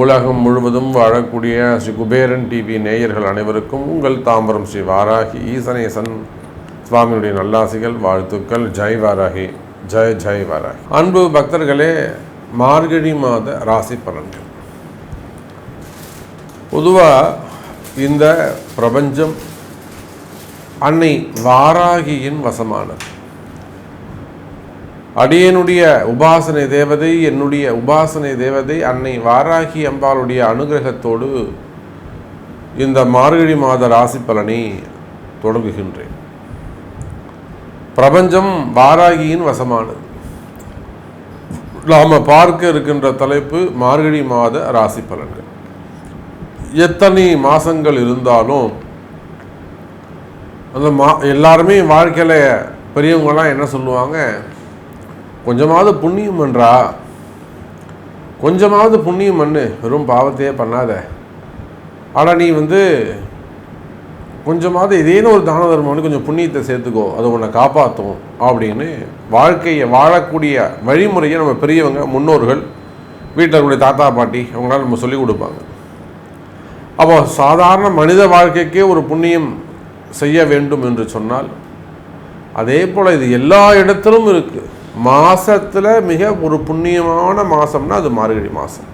உலகம் முழுவதும் வாழக்கூடிய ஸ்ரீ குபேரன் டிவி நேயர்கள் அனைவருக்கும் உங்கள் தாம்பரம் ஸ்ரீ வாராகி ஈசனேசன் சுவாமியுடைய நல்லாசிகள் வாழ்த்துக்கள். ஜெய் வாராகி ஜெய் ஜெய் வாராகி. அன்பு பக்தர்களே மார்கழி மாத ராசி பலன்கள். பொதுவாக இந்த பிரபஞ்சம் அன்னை வாராகியின் வசமானது. அடியனுடைய உபாசனை தேவதை என்னுடைய உபாசனை தேவதை அன்னை வாராகி அம்பாளுடைய அனுகிரகத்தோடு இந்த மார்கழி மாத ராசி பலனை தொடங்குகின்றேன். பிரபஞ்சம் வாராகியின் வசமானது. நாம் பார்க்க இருக்கின்ற தலைப்பு மார்கழி மாத ராசி பலன்கள். எத்தனை மாதங்கள் இருந்தாலும் அந்த மா எல்லாருமே வாழ்க்கையில் பெரியவங்களாம் என்ன சொல்லுவாங்க? கொஞ்சமாவது புண்ணியம் பண்ணுறா கொஞ்சமாவது புண்ணியம் பண்ணு வெறும் பாவத்தையே பண்ணாத. ஆனால் நீ வந்து கொஞ்சமாவது ஏதேனும் ஒரு தான தர்மம் கொஞ்சம் புண்ணியத்தை சேர்த்துக்கோ அது உன்னை காப்பாற்றும் அப்படின்னு வாழ்க்கையை வாழக்கூடிய வழிமுறையை நம்ம பெரியவங்க முன்னோர்கள் வீட்டில் இருக்கக்கூடிய தாத்தா பாட்டி அவங்களாம் நம்ம சொல்லிக் கொடுப்பாங்க. அப்போ சாதாரண மனித வாழ்க்கைக்கே ஒரு புண்ணியம் செய்ய வேண்டும் என்று சொன்னால் அதே போல் இது எல்லா இடத்திலும் இருக்குது மாதத்தில் மிக ஒரு புண்ணியமான மாதம்னா அது மார்கழி மாதம்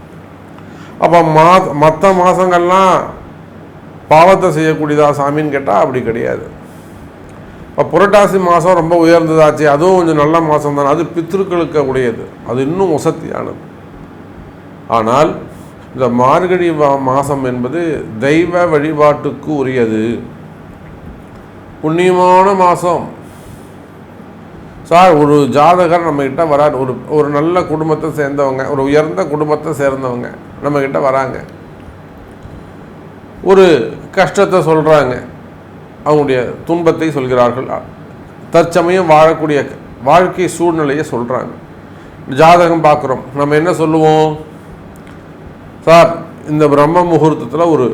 அப்போ மா மற்ற மாதங்கள்லாம் பாவத்தை செய்யக்கூடியதா சாமின்னு கேட்டால் அப்படி கிடையாது. இப்போ புரட்டாசி மாதம் ரொம்ப உயர்ந்ததாச்சு அதுவும் கொஞ்சம் நல்ல மாதம் தானே அது பித்திருக்களுக்கு உடையது. அது இன்னும் வசதியானது ஆனால் இந்த மார்கழி மாதம் என்பது தெய்வ வழிபாட்டுக்கு உரியது. புண்ணியமான மாதம் சார் ஒரு ஜாதகர் நம்மக்கிட்ட வராரு. ஒரு ஒரு நல்ல குடும்பத்தை சேர்ந்தவங்க ஒரு உயர்ந்த குடும்பத்தை சேர்ந்தவங்க நம்மக்கிட்ட வராங்க. ஒரு கஷ்டத்தை சொல்கிறாங்க அவங்களுடைய துன்பத்தை சொல்கிறார்கள். தற்சமயம் வாழக்கூடிய வாழ்க்கை சூழ்நிலையை சொல்கிறாங்க ஜாதகம் பார்க்குறோம். நம்ம என்ன சொல்லுவோம்? சார் இந்த பிரம்ம முகூர்த்தத்தில் ஒரு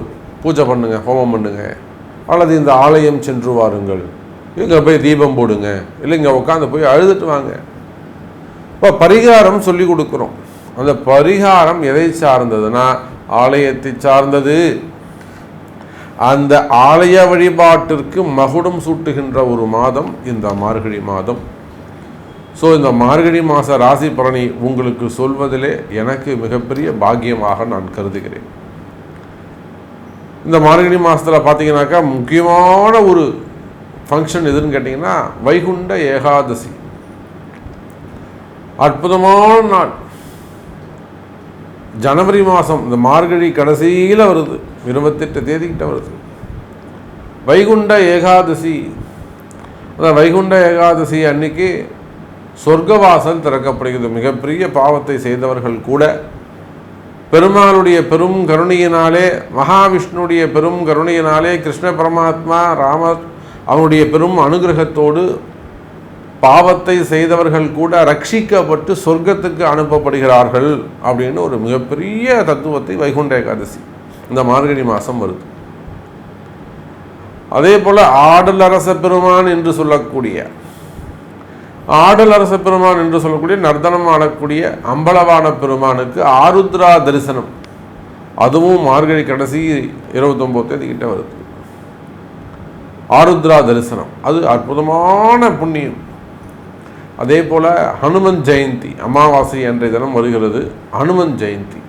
பூஜை பண்ணுங்கள் ஹோமம் பண்ணுங்கள் அல்லது இந்த ஆலயம் சென்று வாருங்கள். இங்கே போய் தீபம் போடுங்க. இல்லை இங்கே உட்காந்து போய் அழுதுட்டு வாங்க. இப்போ பரிகாரம் சொல்லி கொடுக்குறோம். அந்த பரிகாரம் எதை சார்ந்ததுன்னா ஆலயத்தை சார்ந்தது. அந்த ஆலய வழிபாட்டிற்கு மகுடம் சூட்டுகின்ற ஒரு மாதம் இந்த மார்கழி மாதம். ஸோ இந்த மார்கழி மாத ராசி பலனை உங்களுக்கு சொல்வதிலே எனக்கு மிகப்பெரிய பாக்கியமாக நான் கருதுகிறேன். இந்த மார்கழி மாதத்தில் பார்த்தீங்கன்னாக்கா முக்கியமான ஒரு ஃபங்க்ஷன் எதுன்னு கேட்டிங்கன்னா வைகுண்ட ஏகாதசி. அற்புதமான நாள். ஜனவரி மாதம் இந்த மார்கழி கடைசியில் வருது. இருபத்தெட்டு தேதிக்கிட்ட வருது. வைகுண்ட ஏகாதசி. அதான் வைகுண்ட ஏகாதசி அன்னைக்கு சொர்க்கவாசல் திறக்கப்படுகிறது. மிகப்பெரிய பாவத்தை செய்தவர்கள் கூட பெருமாளுடைய பெரும் கருணையினாலே மகாவிஷ்ணுடைய பெரும் கருணையினாலே கிருஷ்ண பரமாத்மா ராமர் அவனுடைய பெரும் அனுகிரகத்தோடு பாவத்தை செய்தவர்கள் கூட ரட்சிக்கப்பட்டு சொர்க்கத்துக்கு அனுப்பப்படுகிறார்கள் அப்படின்னு ஒரு மிகப்பெரிய தத்துவத்தை வைகுண்ட ஏகாதசி இந்த மார்கழி மாதம் வருது. அதே போல் ஆடல் அரச பெருமான் என்று சொல்லக்கூடிய ஆடல் அரச பெருமான் என்று சொல்லக்கூடிய நர்தனம் ஆடக்கூடிய அம்பலவான பெருமானுக்கு ஆருத்ரா தரிசனம். அதுவும் மார்கழி கடைசி இருபத்தொம்போது தேதி கிட்ட வருது. ஆருத்ரா தரிசனம். அது அற்புதமான புண்ணியம். அதே போல் ஹனுமன் ஜெயந்தி அமாவாசை அன்றைய தினம் வருகிறது ஹனுமன் ஜெயந்தி.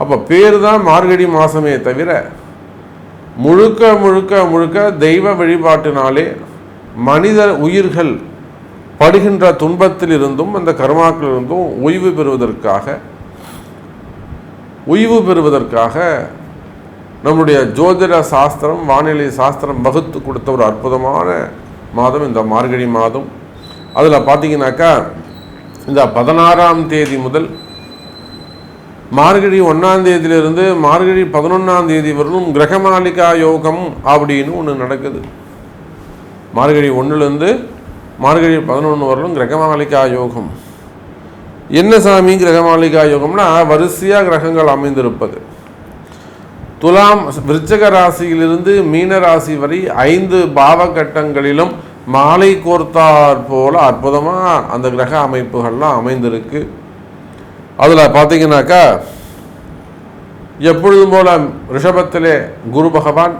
அப்போ பேர் தான் மார்கழி மாதமே தவிர முழுக்க முழுக்க முழுக்க தெய்வ வழிபாட்டினாலே மனித உயிர்கள் படுகின்ற துன்பத்தில் இருந்தும் அந்த கர்மாக்களிலிருந்தும் ஓய்வு பெறுவதற்காக ஓய்வு பெறுவதற்காக நம்முடைய ஜோதிட சாஸ்திரம் வானிலை சாஸ்திரம் வகுத்து கொடுத்த ஒரு அற்புதமான மாதம் இந்த மார்கழி மாதம். அதில் பார்த்தீங்கன்னாக்கா இந்த பதினாறாம் தேதி முதல் மார்கழி ஒன்றாம் தேதியிலிருந்து மார்கழி பதினொன்றாம் தேதி வரலும் கிரகமாலிகா யோகம் அப்படின்னு ஒன்று நடக்குது. மார்கழி ஒன்றுலேருந்து மார்கழி பதினொன்று வரலும் கிரகமாலிகா யோகம். என்ன சாமி கிரகமாலிகா யோகம்னா வரிசையாக கிரகங்கள் அமைந்திருப்பது. துலாம் விருச்சக ராசியிலிருந்து மீன ராசி வரை ஐந்து பாவகட்டங்களிலும் மாலை கோர்த்தார் போல அற்புதமாக அந்த கிரக அமைப்புகள்லாம் அமைந்திருக்கு. அதில் பார்த்தீங்கன்னாக்கா எப்பொழுதும் போல ரிஷபத்திலே குரு பகவான்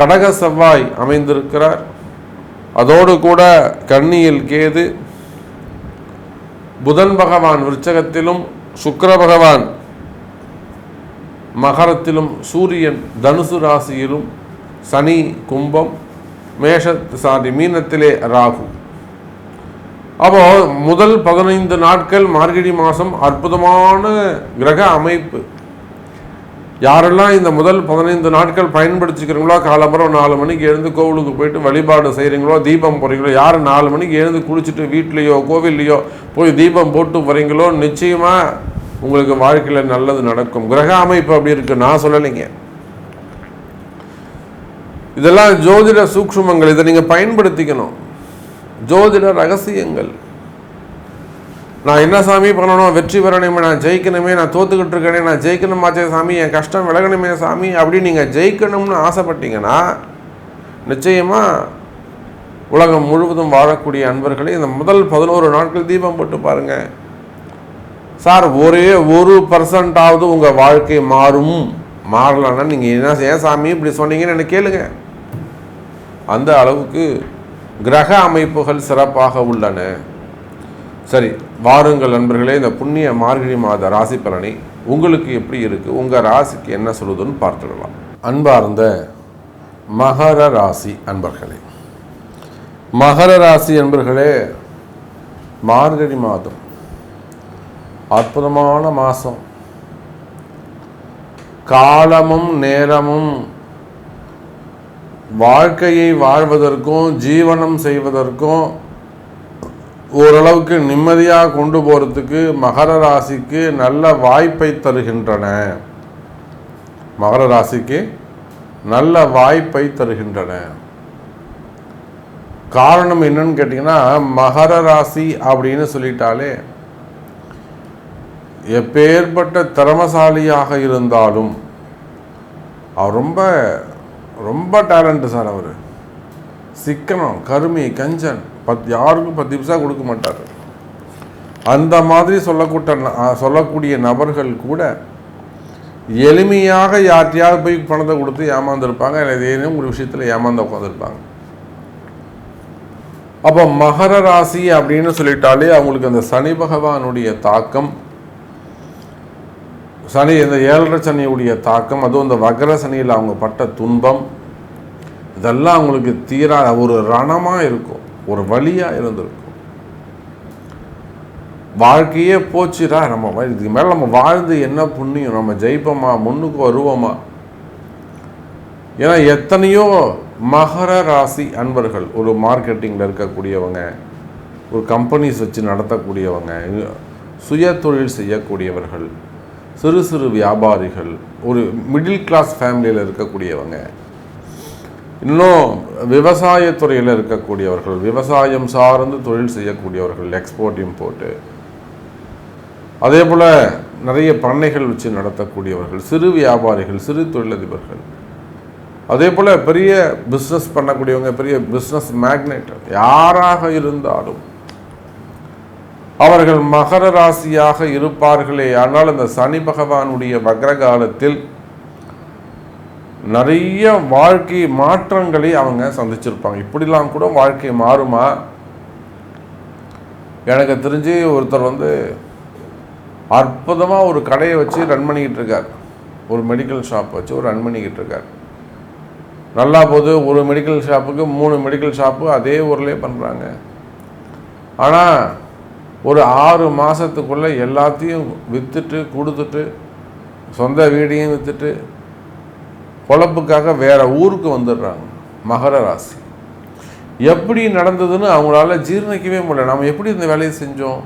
கடக செவ்வாய் அமைந்திருக்கிறார். அதோடு கூட கன்னியில் கேது புதன் பகவான் விருச்சகத்திலும் சுக்கர பகவான் மகரத்திலும் சூரியன் தனுசு ராசியிலும் சனி கும்பம் மேஷ சாரி மீனத்திலே ராகு. அப்போ முதல் பதினைந்து நாட்கள் மார்கழி மாதம் அற்புதமான கிரக அமைப்பு. யாரெல்லாம் இந்த முதல் பதினைந்து நாட்கள் பயன்படுத்திக்கிறீங்களோ காலம்பரம் நாலு மணிக்கு எழுந்து கோவிலுக்கு போயிட்டு வழிபாடு செய்கிறீங்களோ தீபம் போகிறீங்களோ யார் நாலு மணிக்கு எழுந்து குளிச்சுட்டு வீட்லேயோ கோவில்லையோ போய் தீபம் போட்டு போகிறீங்களோ நிச்சயமாக உங்களுக்கு வாழ்க்கையில் நல்லது நடக்கும். கிரக அமைப்பு அப்படி இருக்கு. நான் சொல்லலைங்க. இதெல்லாம் ஜோதிட சூக்ஷ்மங்கள். இதை நீங்கள் பயன்படுத்திக்கணும். ஜோதிட ரகசியங்கள். நான் என்ன சாமி பண்ணணும்? வெற்றி பெறணுமே. நான் ஜெயிக்கணுமே. நான் தோத்துக்கிட்டு இருக்கேனே. நான் ஜெயிக்கணுமாச்சே சாமி என் கஷ்டம் விலகணுமே சாமி. அப்படி நீங்கள் ஜெயிக்கணும்னு ஆசைப்பட்டீங்கன்னா நிச்சயமாக உலகம் முழுவதும் வாழக்கூடிய அன்பர்களே இந்த முதல் பதினோரு நாட்கள் தீபம் போட்டு பாருங்கள் சார் ஒரே ஒரு பர்சன்டாவது உங்கள் வாழ்க்கை மாறும். மாறலன்னா நீங்கள் என்ன ஏன் சாமி இப்படி சொன்னீங்கன்னு எனக்கு கேளுங்க. அந்த அளவுக்கு கிரக அமைப்புகள் சிறப்பாக உள்ளன. சரி வாருங்கள் நண்பர்களே இந்த புண்ணிய மார்கழி மாத ராசி பலனை உங்களுக்கு எப்படி இருக்குது உங்கள் ராசிக்கு என்ன சொல்லுதுன்னு பார்த்துடலாம். அன்பார்ந்த மகர ராசி அன்பர்களே மகர ராசி அன்பர்களே மார்கழி மாதம் அற்புதமான மாதம் காலமும் நேரமும் வாழ்க்கையை வாழ்வதற்கும் ஜீவனம் செய்வதற்கும் ஓரளவுக்கு நிம்மதியாக கொண்டு போகிறதுக்கு மகர ராசிக்கு நல்ல வாய்ப்பை தருகின்றன. மகர ராசிக்கு நல்ல வாய்ப்பை தருகின்றன. காரணம் என்னன்னு கேட்டிங்கன்னா மகர ராசி அப்படின்னு சொல்லிட்டாலே எப்பேற்பட்ட திறமசாலியாக இருந்தாலும் அவர் ரொம்ப ரொம்ப டேலண்ட்டு சார் அவர். சிக்கனம் கருமி கஞ்சன் பத் யாருக்கும் பத்து நிமிஷம் கொடுக்க மாட்டார். அந்த மாதிரி சொல்லக்கூட்ட சொல்லக்கூடிய நபர்கள் கூட எளிமையாக யார்கிட்டயாவது போய் பணத்தை கொடுத்து ஏமாந்துருப்பாங்க இல்லை ஏதேனும் ஒரு விஷயத்தில் ஏமாந்து உட்காந்துருப்பாங்க அப்போ மகர ராசி அப்படின்னு சொல்லிட்டாலே அவங்களுக்கு அந்த சனி பகவானுடைய தாக்கம் சனி இந்த ஏழரை சனியுடைய தாக்கம் அதுவும் இந்த வகர சனியில் அவங்க பட்ட துன்பம் இதெல்லாம் அவங்களுக்கு தீரா ஒரு ரணமாக இருக்கும் ஒரு வழியாக இருந்திருக்கும். வாழ்க்கையே போச்சுடா நம்ம இதுக்கு மேலே நம்ம வாழ்ந்து என்ன புண்ணியம் நம்ம ஜெயிப்போமா முன்னுக்கு வருவோமா? ஏன்னா எத்தனையோ மகர ராசி அன்பர்கள் ஒரு மார்க்கெட்டிங்கில் இருக்கக்கூடியவங்க ஒரு கம்பெனிஸ் வச்சு நடத்தக்கூடியவங்க சுய தொழில் செய்யக்கூடியவர்கள் சிறு சிறு வியாபாரிகள் ஒரு மிடில் கிளாஸ் ஃபேமிலியில் இருக்கக்கூடியவங்க இன்னும் விவசாயத்துறையில் இருக்கக்கூடியவர்கள் விவசாயம் சார்ந்து தொழில் செய்யக்கூடியவர்கள் எக்ஸ்போர்ட் இம்போர்ட்டு அதே போல் நிறைய பண்ணைகள் வச்சு நடத்தக்கூடியவர்கள் சிறு வியாபாரிகள் சிறு தொழிலதிபர்கள். அதே போல் பெரிய பிஸ்னஸ் பண்ணக்கூடியவங்க பெரிய பிஸ்னஸ் மேக்னெட் யாராக இருந்தாலும் அவர்கள் மகர ராசியாக இருப்பார்களே. ஆனால் இந்த சனி பகவானுடைய வக்ர காலத்தில் நிறைய வாழ்க்கை மாற்றங்களை அவங்க சந்திச்சிருப்பாங்க. இப்படிலாம் கூட வாழ்க்கை மாறுமா? எனக்கு தெரிஞ்சு ஒருத்தர் வந்து அற்புதமாக ஒரு கடையை வச்சு ரன் பண்ணிக்கிட்டு இருக்கார். ஒரு மெடிக்கல் ஷாப் வச்சு ஒரு ரன் பண்ணிக்கிட்டு இருக்கார். நல்லா போது ஒரு மெடிக்கல் ஷாப்புக்கு மூணு மெடிக்கல் ஷாப்பு அதே ஊர்லேயே பண்ணுறாங்க ஆனால் ஒரு ஆறு மாதத்துக்குள்ளே எல்லாத்தையும் விற்றுட்டு கொடுத்துட்டு சொந்த வீடையும் விற்றுட்டு பொழப்புக்காக வேறு ஊருக்கு வந்துடுறாங்க. மகர ராசி. எப்படி நடந்ததுன்னு அவங்களால ஜீர்ணிக்கவே முடியல. நம்ம எப்படி இந்த வேலையை செஞ்சோம்?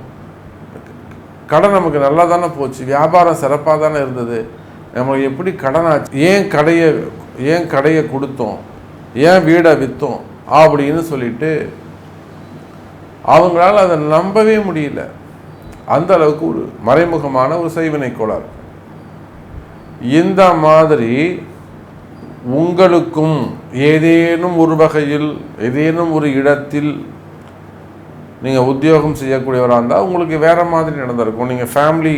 கடன் நமக்கு நல்லா தானே போச்சு. வியாபாரம் சிறப்பாக தானே இருந்தது. நம்மளுக்கு எப்படி கடன் ஆச்சு? ஏன் கடையை ஏன் கடையை கொடுத்தோம்? ஏன் வீடை விற்றோம் அப்படின்னு சொல்லிட்டு அவங்களால அதை நம்பவே முடியல. அந்த அளவுக்கு ஒரு மறைமுகமான ஒரு செய்வினை கோளாறு இந்த மாதிரி உங்களுக்கும் ஏதேனும் ஒரு வகையில் ஏதேனும் ஒரு இடத்தில் நீங்கள் உத்தியோகம் செய்யக்கூடியவராக இருந்தால் உங்களுக்கு வேறு மாதிரி நடந்திருக்கும். நீங்கள் ஃபேமிலி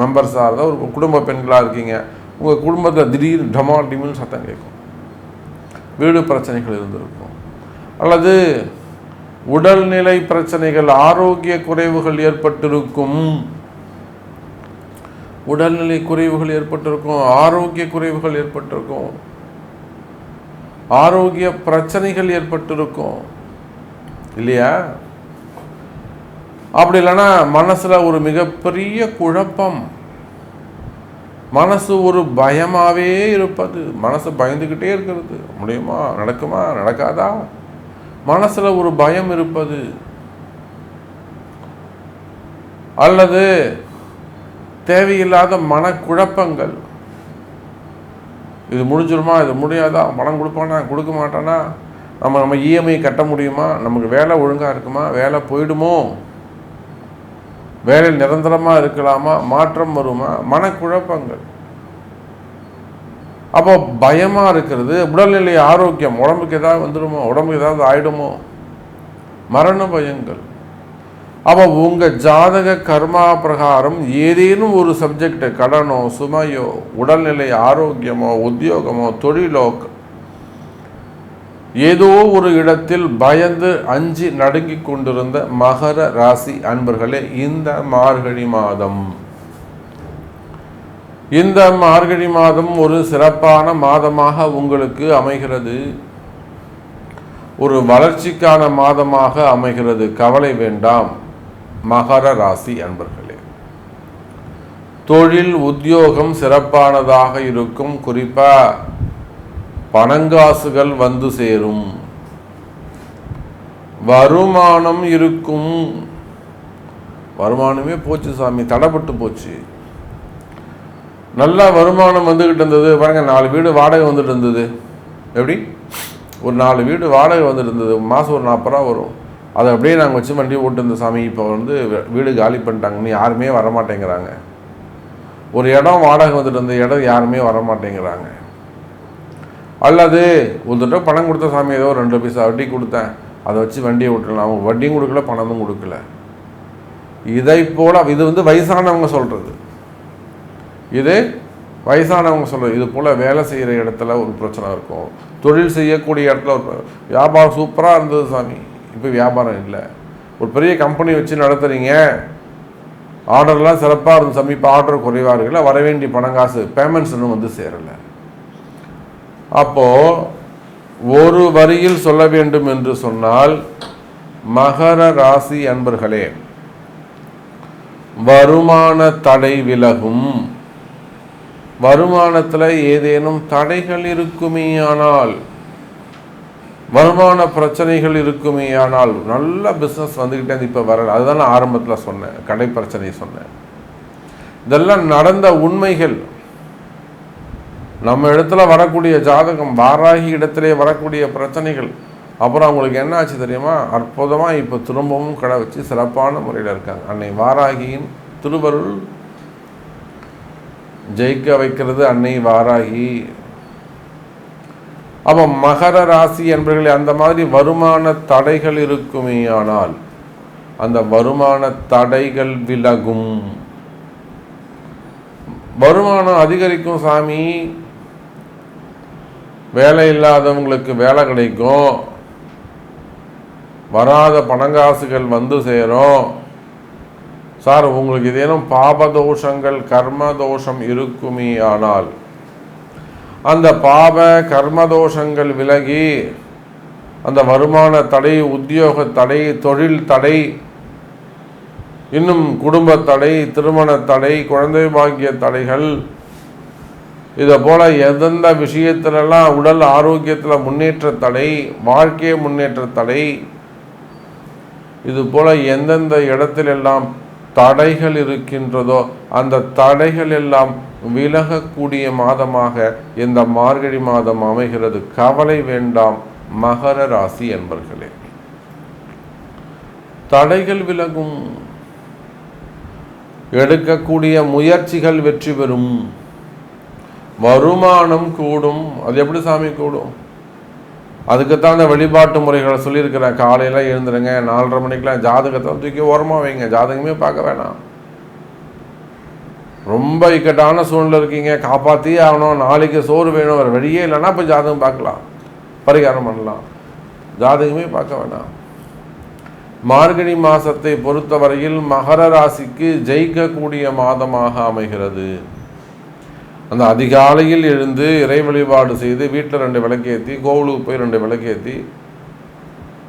மெம்பர்ஸாக இருந்தால் ஒரு குடும்ப பெண்களாக இருக்கீங்க உங்கள் குடும்பத்தில் திடீர் டமால் டிமில் சத்தம் கேட்கும். வீடு பிரச்சனைகள் இருந்திருக்கும். அல்லது உடல்நிலை பிரச்சனைகள் ஆரோக்கிய குறைவுகள் ஏற்பட்டிருக்கும். உடல்நிலை குறைவுகள் ஏற்பட்டிருக்கும் ஆரோக்கிய குறைவுகள் ஏற்பட்டிருக்கும். ஆரோக்கிய பிரச்சனைகள் ஏற்பட்டிருக்கும். இல்லையா? அப்படி இல்லைன்னா மனசில் ஒரு மிகப்பெரிய குழப்பம். மனசு ஒரு பயமாகவே இருப்பது. மனசு பயந்துக்கிட்டே இருக்கிறது. முடியுமா? நடக்குமா? நடக்காதா? மனசில் ஒரு பயம் இருப்பது. அல்லது தேவையில்லாத மனக்குழப்பங்கள். இது முடிஞ்சிருமா? இது முடியாதா? பணம் கொடுப்பானா? கொடுக்க மாட்டானா? நம்ம நம்ம இஎம்ஐ கட்ட முடியுமா? நமக்கு வேலை ஒழுங்காக இருக்குமா? வேலை போயிடுமோ? வேலை நிரந்தரமாக இருக்கலாமா? மாற்றம் வருமா? மனக்குழப்பங்கள். அப்போ பயமாக இருக்கிறது உடல்நிலை ஆரோக்கியம் உடம்புக்கு ஏதாவது வந்துடுமோ உடம்புக்கு ஏதாவது ஆயிடுமோ? மரண பயங்கள். அப்போ உங்கள் ஜாதக கர்மா பிரகாரம் ஏதேனும் ஒரு சப்ஜெக்ட் கடனோ சுமையோ உடல்நிலை ஆரோக்கியமோ உத்தியோகமோ தொழிலோ ஏதோ ஒரு இடத்தில் பயந்து அஞ்சு நடுங்கி கொண்டிருந்த மகர ராசி அன்பர்களே இந்த மார்கழி மாதம் இந்த மார்கழி மாதம் ஒரு சிறப்பான மாதமாக உங்களுக்கு அமைகிறது. ஒரு வளர்ச்சிக்கான மாதமாக அமைகிறது. கவலை வேண்டாம். மகர ராசி அன்பர்களே. தொழில் உத்தியோகம் சிறப்பானதாக இருக்கும். குறிப்பா பணங்காசுகள் வந்து சேரும். வருமானம் இருக்கும். வருமானமே போச்சு சாமி. தடைப்பட்டு போச்சு. நல்லா வருமானம் வந்துக்கிட்டு இருந்தது. பாருங்கள் நாலு வீடு வாடகை வந்துட்டு இருந்தது. எப்படி? ஒரு நாலு வீடு வாடகை வந்துட்டு இருந்தது. மாதம் ஒரு நாற்பது ரூபா வரும். அதை அப்படியே நாங்கள் வச்சு வண்டி ஓட்டு சாமி இப்போ வந்து வீடு காலி பண்ணிட்டாங்கன்னு யாருமே வரமாட்டேங்கிறாங்க. ஒரு இடம் வாடகை வந்துட்டு இருந்த இடம் யாருமே வரமாட்டேங்கிறாங்க. அல்லது ஒரு தடவை பணம் கொடுத்த சாமி ஏதோ ரெண்டு பைசா வட்டி கொடுத்தேன். அதை வச்சு வண்டியை ஓட்டலாம். அவங்க வட்டியும் கொடுக்கல பணமும் கொடுக்கல. இதை போல் இது வந்து வயசானவங்க சொல்கிறது இது வயசானவங்க சொல்கிறது இது போல் வேலை செய்கிற இடத்துல ஒரு பிரச்சனை இருக்கும். தொழில் செய்யக்கூடிய இடத்துல ஒரு வியாபாரம் சூப்பராக இருந்தது சாமி. இப்போ வியாபாரம் இல்லை. ஒரு பெரிய கம்பெனி வச்சு நடத்துகிறீங்க ஆர்டர்லாம் சிறப்பாக இருந்து சாமி. இப்போ ஆர்டர் குறைவாக இருக்குல்ல வர வேண்டிய பணம் காசு பேமெண்ட்ஸ் இன்னும் வந்து சேரலை. அப்போது ஒரு வரியில் சொல்ல வேண்டும் என்று சொன்னால் மகர ராசி அன்பர்களே வருமான தடை விலகும். வருமானத்தில் ஏதேனும் தடைகள் இருக்குமே ஆனால் வருமான பிரச்சனைகள் இருக்குமே ஆனால் நல்ல பிஸ்னஸ் வந்துக்கிட்டே இப்போ வரல. அதுதான் நான் ஆரம்பத்தில் சொன்னேன் கடை பிரச்சனையை சொன்னேன். இதெல்லாம் நடந்த உண்மைகள். நம்ம இடத்துல வரக்கூடிய ஜாதகம் வாராகி இடத்திலே வரக்கூடிய பிரச்சனைகள். அப்புறம் அவங்களுக்கு என்ன ஆச்சு தெரியுமா? அற்புதமாக இப்போ திரும்பவும் கடை வச்சு சிறப்பான முறையில் இருக்காங்க. அன்னை வாராகியின் திருவருள் ஜெயிக்க வைக்கிறது அன்னை வாராகி. அப்போ மகர ராசி என்பவர்களே அந்த மாதிரி வருமான தடைகள் இருக்குமே ஆனால் அந்த வருமான தடைகள் விலகும். வருமானம் அதிகரிக்கும் சாமி. வேலை இல்லாதவங்களுக்கு வேலை கிடைக்கும். வராத பணங்காசுகள் வந்து சேரும். சார் உங்களுக்கு ஏதேனும் பாபதோஷங்கள் கர்ம தோஷம் இருக்குமே ஆனால் அந்த பாப கர்மதோஷங்கள் விலகி அந்த வருமான தடை உத்தியோக தடை தொழில் தடை இன்னும் குடும்ப தடை திருமண தடை குழந்தை பாக்கிய தடைகள் இதை போல் எந்தெந்த விஷயத்திலலாம் உடல் ஆரோக்கியத்தில் முன்னேற்ற தடை வாழ்க்கை முன்னேற்ற தடை இது போல் எந்தெந்த இடத்திலெல்லாம் தடைகள் இருக்கின்றதோ அந்த தடைகள் எல்லாம் விலகக்கூடிய மாதமாக இந்த மார்கழி மாதம் அமைகிறது. கவலை வேண்டாம் மகர ராசி என்பர்களே. தடைகள் விலகும். எடுக்கக்கூடிய முயற்சிகள் வெற்றி பெறும். வருமானம் கூடும். அது எப்படி சாமி கூடும்? அதுக்குத்தான் அந்த வழிபாட்டு முறைகளை சொல்லியிருக்கிறேன் காலையில் எழுந்துருங்க நாலரை மணிக்கெலாம் ஜாதகத்தை தூக்கி ஓரமாக வைங்க. ஜாதகமே பார்க்க வேணாம். ரொம்ப இக்கட்டான சூழ்நிலை இருக்கீங்க. காப்பாற்றியே ஆகணும். நாளைக்கு சோறு வேணும். வேறு வழியே இல்லைன்னா இப்போ ஜாதகம் பார்க்கலாம். பரிகாரம் பண்ணலாம். ஜாதகமே பார்க்க வேணாம். மார்கழி மாதத்தை பொறுத்தவரையில் மகர ராசிக்கு ஜெயிக்கக்கூடிய மாதமாக அமைகிறது. அந்த அதிகாலையில் எழுந்து இறை வழிபாடு செய்து வீட்டில் ரெண்டு விளக்கேற்றி கோவிலுக்கு போய் ரெண்டு விளக்கேற்றி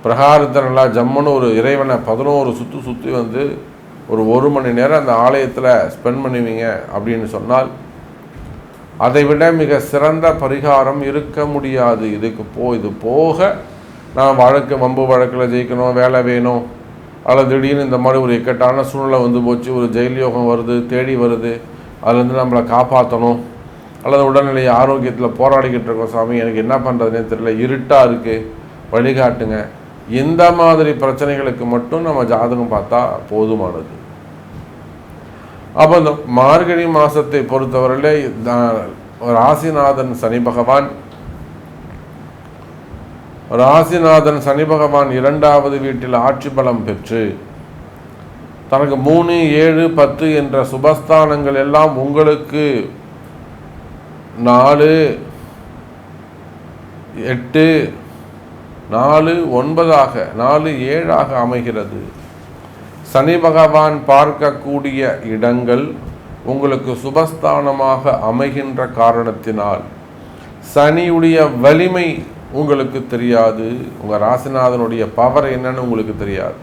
பிரகாரத்தை நல்லா ஜம்முன்னு ஒரு இறைவனை பதினோரு சுற்று சுற்றி வந்து ஒரு ஒரு மணி நேரம் அந்த ஆலயத்தில் ஸ்பெண்ட் பண்ணுவீங்க அப்படின்னு சொன்னால் அதை விட மிக சிறந்த பரிகாரம் இருக்க முடியாது. இதுக்கு போ இது போக நான் வழக்கு வம்பு வழக்கில் ஜெயிக்கணும் வேலை வேணும் அல்லது திடீர்னு இந்த மாதிரி ஒரு இக்கட்டான சூழ்நிலை வந்து போச்சு ஒரு ஜெயில் யோகம் வருது தேடி வருது அதுலேருந்து நம்மளை காப்பாற்றணும் அல்லது உடல்நிலை ஆரோக்கியத்தில் போராடிக்கிட்டு இருக்கோம் சாமி எனக்கு என்ன பண்ணுறதுனே தெரியல. இருட்டாக இருக்குது வழிகாட்டுங்க. இந்த மாதிரி பிரச்சனைகளுக்கு மட்டும் நம்ம ஜாதகம் பார்த்தா போதுமானது. அப்போ இந்த மார்கழி மாதத்தை பொறுத்தவரையிலே ராசிநாதன் சனி பகவான் ராசிநாதன் சனி பகவான் இரண்டாவது வீட்டில் ஆட்சி பலம் பெற்று தனக்கு மூணு ஏழு பத்து என்ற சுபஸ்தானங்கள் எல்லாம் உங்களுக்கு நாலு எட்டு நாலு ஒன்பதாக நாலு ஏழாக அமைகிறது. சனி பகவான் பார்க்கக்கூடிய இடங்கள் உங்களுக்கு சுபஸ்தானமாக அமைகின்ற காரணத்தினால். சனியுடைய வலிமை உங்களுக்கு தெரியாது. உங்கள் ராசிநாதனுடைய பவர் என்னன்னு உங்களுக்கு தெரியாது.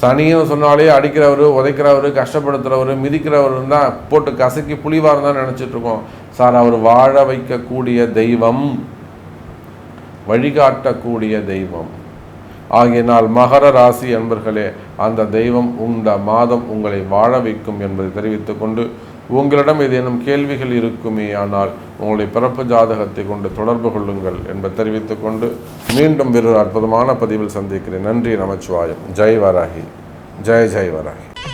சனின்னு சொன்னாலே அடிக்கிறவர் உதைக்கிறவர் கஷ்டப்படுத்துகிறவர் மிதிக்கிறவர் தான் போட்டு கசக்கி புளிவாரம் தான் நினச்சிட்ருக்கோம் சார் அவர் வாழ வைக்கக்கூடிய தெய்வம் வழிகாட்டக்கூடிய தெய்வம். ஆகையினால் மகர ராசி அன்பர்களே அந்த தெய்வம் இந்த மாதம் உங்களை வாழ வைக்கும் என்பதை தெரிவித்துக் கொண்டு உங்களிடம் ஏதேனும் கேள்விகள் இருக்குமே ஆனால் உங்களுடைய பிறப்பு ஜாதகத்தை கொண்டு தொடர்பு கொள்ளுங்கள் என்பதை தெரிவித்துக் கொண்டு மீண்டும் வேறொரு அற்புதமான பதிவில் சந்திக்கிறேன். நன்றி நமச்சிவாயம். ஜெய் வராகி. ஜெய் ஜெய் வராகி.